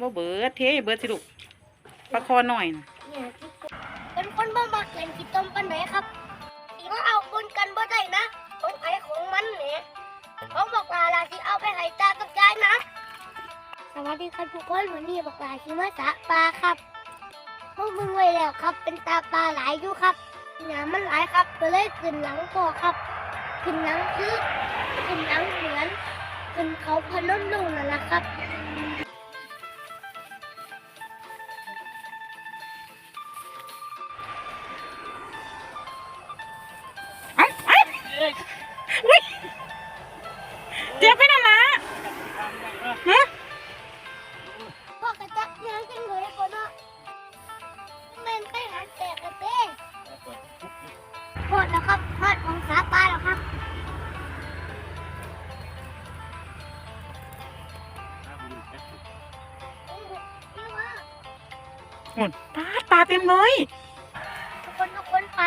บ่เบิดเทเบิดสิลูกปลาคอหน่อยนะเนี่ยเป็นคนบ่มักเล่นกีต้มปันไหนครับอีมาเอาคนกันบ่ได้นะของไผของมันเนี่ยเขาบอกลาลาสิเอาไปให้ตากับยายนะ สวัสดีครับทุกคนวันนี้บอกลาสิมาสะปลาครับพวกมึงไว้แล้วครับ เป็นตาปลาหลายอยู่ครับน้ำมันหลายครับก็เลยขึ้นหลังพ่อครับขึ้นหลังคือขึ้นหลังเหมือนขึ้นเขาพนมลุงนั่นแหละครับ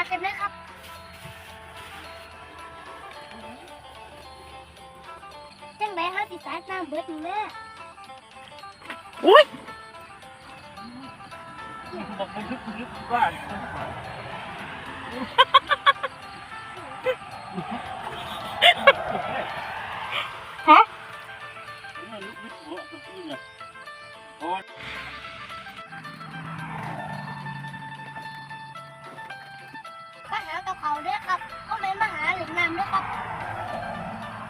เต็มเลยครับจังไรฮะสิสายน้ำเบิดนี่แม่อุ้ยบอกมันลึกลึกว่าฮะ ด้วยครับก็ไม่มาหาหรือน้ำด้วยครับ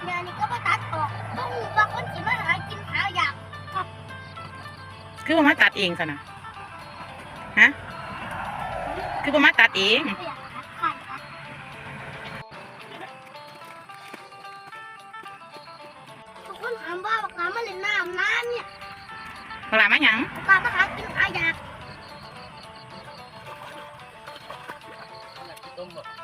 งานนี้ก็มาตัดออกต้องหูว่าคนที่มาหากินหาอยากคือว่ามาตัดเองซะนะฮะคือว่ามาตัดเองเปียกครับขาดครับทุกคนถามว่าปลามาเล่นน้ำน้ำเนี่ยปลามาหยังปลามาหากินหาอยากต้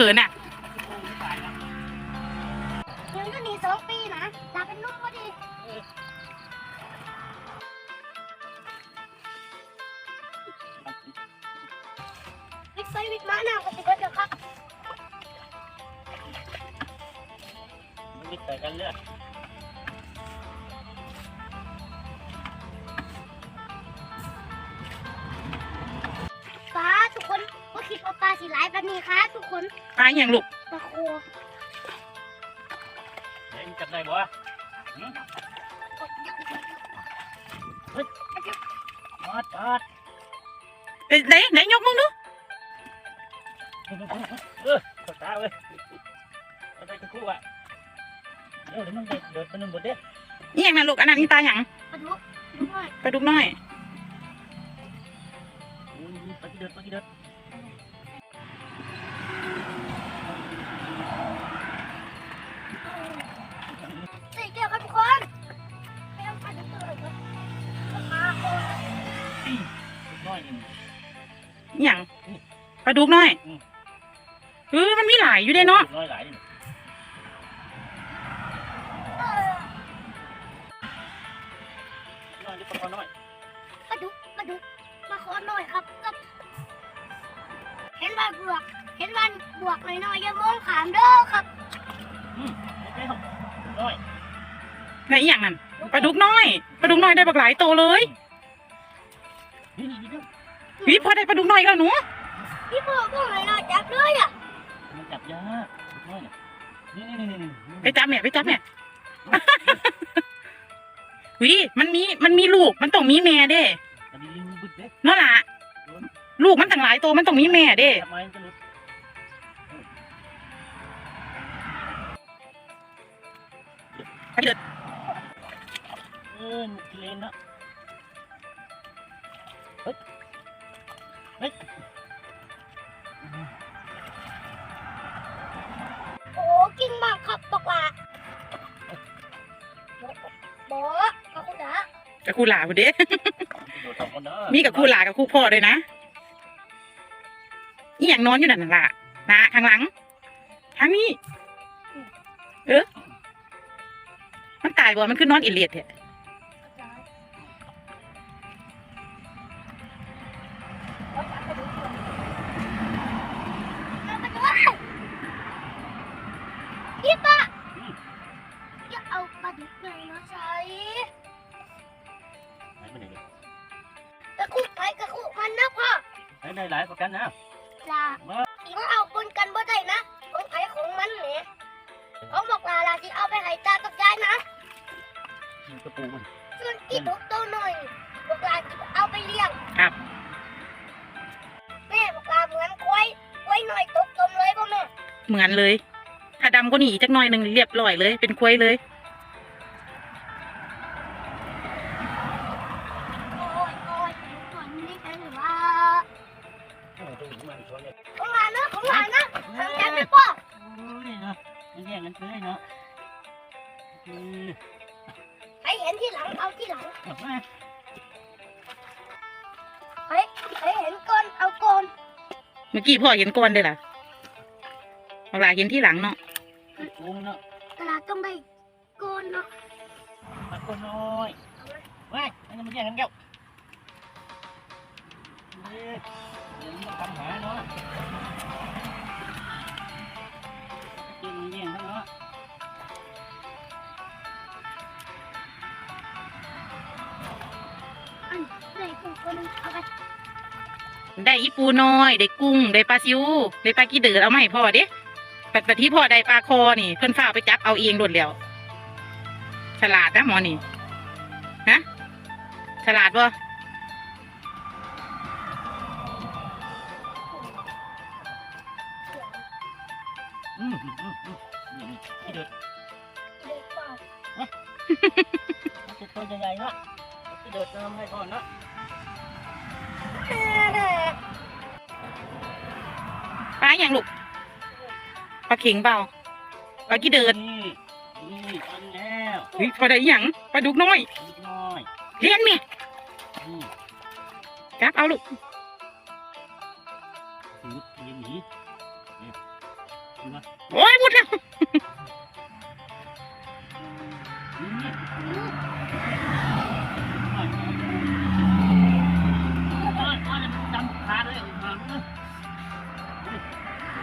เขินอะยังก็หนีสองปีนะตาเป็นนุ่มพอดีวิกไฟวิกม้าหน้าก็ติดรถเดี๋ยวครับมันลึกแต่กันเลือดาปลาสีหลายแบบนี้ครับทุกคนปลาหยังลูกปลาโคเห็นจับได้บ่มาตัดเอ้ยไหนไหนยกมึงดูเออตาเว้ยอะไรจะคู่อะเดี๋ยวมันเดือดเดือดมันหมดเด้นี่ยังนะลูกอันนั้นนี่ปลาหยังปลาดุกดูหน่อยปลาดุกน้อยปฏิเดือดปฏิเดือด ลาดุกน้อยเออมันมีหลายอยู่เด้เนาะน้อยหลายเออน้อยนี่ปลาน้อยปลาดุกปลาดุกปลาโคหน่อยครับกับเห็นว่าบวก เห็นว่าบวกหน่อยๆอย่ามองขามเด้อครับน้อยไหนอีหยังนั่นปลาดุกน้อยปลาดุกน้อยได้บักหลายโตเลยนี่นี่นี่วิพอได้ปลาดุกน้อยอีกแล้วหนู พี่พ่อก็หน่อยนะจับเลยอะมันจับยากน้อยนี่นี่นี่นี่ไปจับแม่ไปจับแม่วิมันมีมันมีลูกมันต้องมีแม่เด้อันนี้ลิงบึกเด้นั่นล่ะลูกมันตั้งหลายตัวมันต้องมีแม่เด้ทำไมมันจะหลุดไปเดินเออมันเลนเนาะเฮ้ยเฮ้ย ก่งมากครับบอกว่าบอกกับคุณนะกับครูหลาบ่เด้โดดสองคนเด้อมีกับครูหลากับครูพ่อด้วยนะอีหยังนอนอยู่นั่นน่ะล่ะนะข้างหลังทางนี้ เออมันตายบ่มันคือนอนอิเลียดเนี่ย กว่ากันนะจ้าอีมันเอาปนกันบ่ได้นะของไผของมันเนี่ยเขาบอกลาลาที่เอาไปให้ตากับยายนะมันกระปูมันส่วนที่ดุกตัวหน่อยบอกลาจะเอาไปเลี้ยงครับแม่บอกลาเหมือนกล้วยกล้วยหน่อยตกตมเลยพ่อแม่เหมือนเลย ถ้าดำก็หนีจักหน่อยหนึ่งเรียบร้อยเลย เป็นควยเลย เนาะมันแย่งกันเลยเนาะอืมให้เห็นที่หลังเอาที่หลังเอามาให้ให้เห็นก่อนเอาก่อนเมื่อกี้พ่อเห็นก่อนได้ล่ะเอาหลาเห็นที่หลังเนาะวงเนาะตลาดต้องได้ก่อนเนาะมาคนน้อยว้ายอันนี้มันแย่งกันแก้วเฮ้ยเดี๋ยวมันทำหาเนาะ ได้ก่อนคนหนึงเอาไปได้อีปูน้อย ได้กุ้ง ได้ปลาซิว ได้ปลากีเดือดเอามาให้พ่อเด้ปัดปัดที่พ่อได้ปลาคอนี่เพิ่นฝ้ากไปจับเอาเองโดดแล้วฉลาดนะหมอนี่ฮะฉลาดบ่อืมอืมอืมอืมนี่นี่ที่เดือดเด็กเปล่ามันจะตัวใหญ่ๆเนาะที่เดือดจะทำให้ก่อนเนาะ ปลาอย่างลูกปลาเข็งเปล่าปลากี่เดือดนี่นี่ทันแล้วเฮ้ยพอได้อีหยังปลาดุกน้อยนิดหน้อยเลี้ยงม่อืมจับเอาลูกถือยืนหนีนี่เห็นไหมโอ้ยหมดแล้ว นี่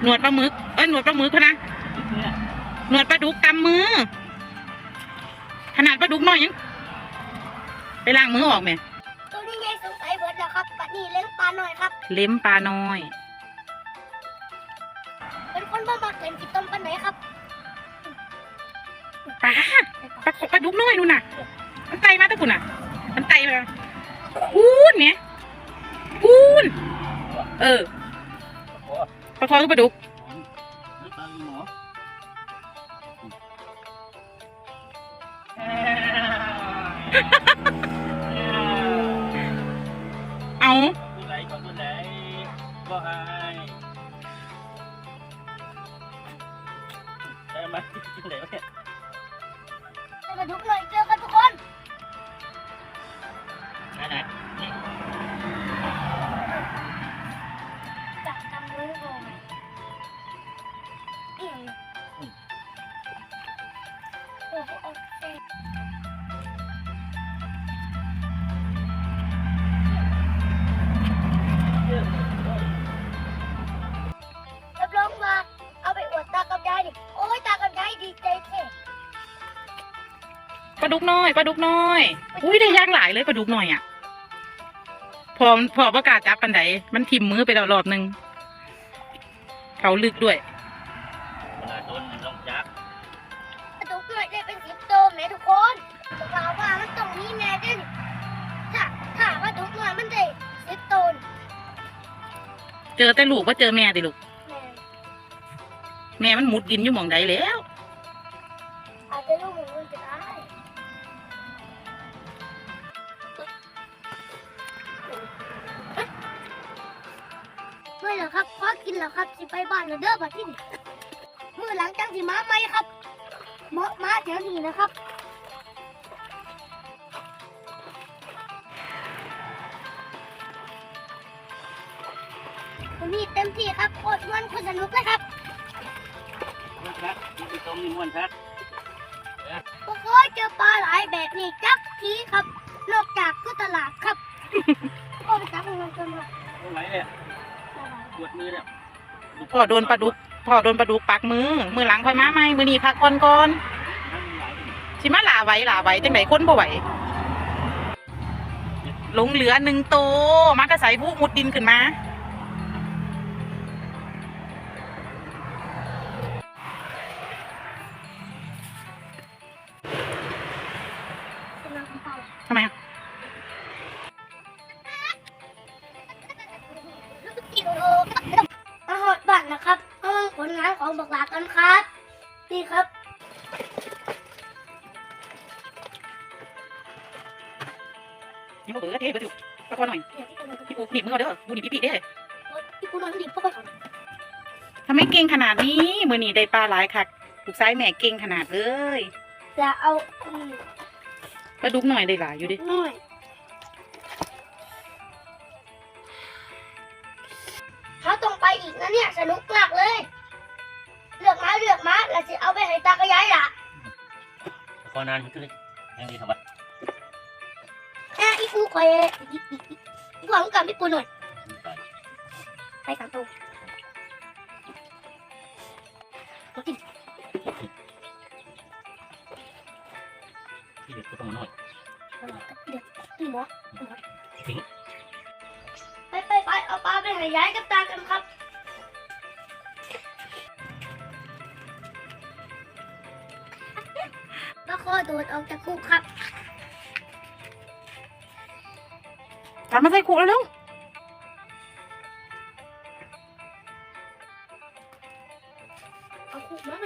หนวดปลาหมึก เอ้ยหนวดปลาหมึกพะนะเนี่ยหนวดปลาดุกกำมือ ขนาดปลาดุกน้อยยัง ไปล้างมือออกไหมตัวนี้ยายสงสัยเบิดแล้วครับปัดนี้เลี้ยงปลาหน่อยครับ เล็มปลาน้อย เป็นคนบ่มักเล่นกินต้มปันไหนครับปลาปลาปลาดุกน้อยนู่นน่ะ มันไตมาตะกุนน่ะ มันไตมาพูนเนี่ยพูนเออโอ้ ปลาคอคือปลาดุก ยตาหมอ เอา ตัวไหนก่อนตัวไหนก็อายได้ไหมที่ไหนวะเนี่ย ลาดุกน้อยปลาดุกน้อย อุ้ยได้ย่างหลายเลยปลาดุกน้อยอะ พอพอประกล้าศจับปันไดมันทิ่มมือไปแล้วรอบหนึงเขาลึกด้วยเวลาโดนลองจับกระดูกหน่อยได้เป็นสิบโตแม่ทุกคนพวกเราว่ามันต้องนี้แม่ได้อถ้าถ้าว่าดุกน้อยมันได้สิบตนเจอแต่ลูกว่าเจอแม่ติลูก แม่แม่มันมุดดินอยู่หมองใดแล้ว กินแล้วครับสิไปบ้านแล้วเด้อบัดที่นี่มือหลังจังสิมาไหมครับเหมาะมาเดี๋ยวนี้นะครับวันนี้เต็มที่ครับโคตรมันโคตรสนุกเลยครับม้วนครับมันเป็นตรงนี้ม้วนครับบ่เคยเจอปลาหลายแบบนี้จักทีครับนอกจากคือตลาดครับก็ไปจับมันกันมาไม่ไหวเลยปวดมือแล้ว พ่อโดนปลาดุกพ่อโดนปลาดุกปักมือ มือหลังค่อยมาไหม่มือนี้พักก่อนก่อนชิมาหลาไหวหลาไหวจังไหนคนบ่ไหวหลงเหลือหนึ่งตัวมากระใสผู้มุดดินขึ้นมา ลงานของบักหลากันครับ นี่ครับนี่บ่เบื่อเท่เบื่อจุปลาคอหน่อยพี่ปูหนีบมือเอาเด้อบูหนีบพี่ปีเด้อที่คุณนอนดีพ่อไปก่อนทำไมเก่งขนาดนี้มือนี้ได้ปลาหลายคักลูกซ้ายแม่เก่งขนาดเลยจะเอาอืมปลาดุกหน่อยได้หลายอยู่ดิหน่อยเขาต้องไปอีกนะเนี่ยสนุกมากเลยเลือก มาเลือกมาแล้วจะเอาไปให้ตากระยายล่ะพอนานขึ้นเลยยังดีครับว่าแอ่อีกูคอยอีกอีกอีกอีกของกับพี่ปูหน่อยไปกันตูตัวจริงที่เด็กก็ต้องน้อยเดี๋ยวตีหมอถึงไปไปไปเอาปลาไปให้ยายกับตากันครับ ปลาคอโดดออกจากคุกครับตามมาใส่ขู่แล้วเร็วเอาคุกมาไหม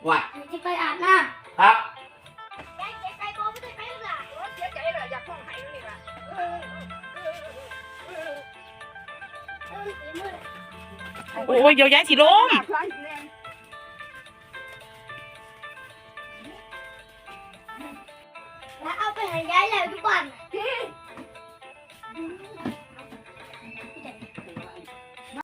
กินว่าเราจะไปอาบน้ำครับ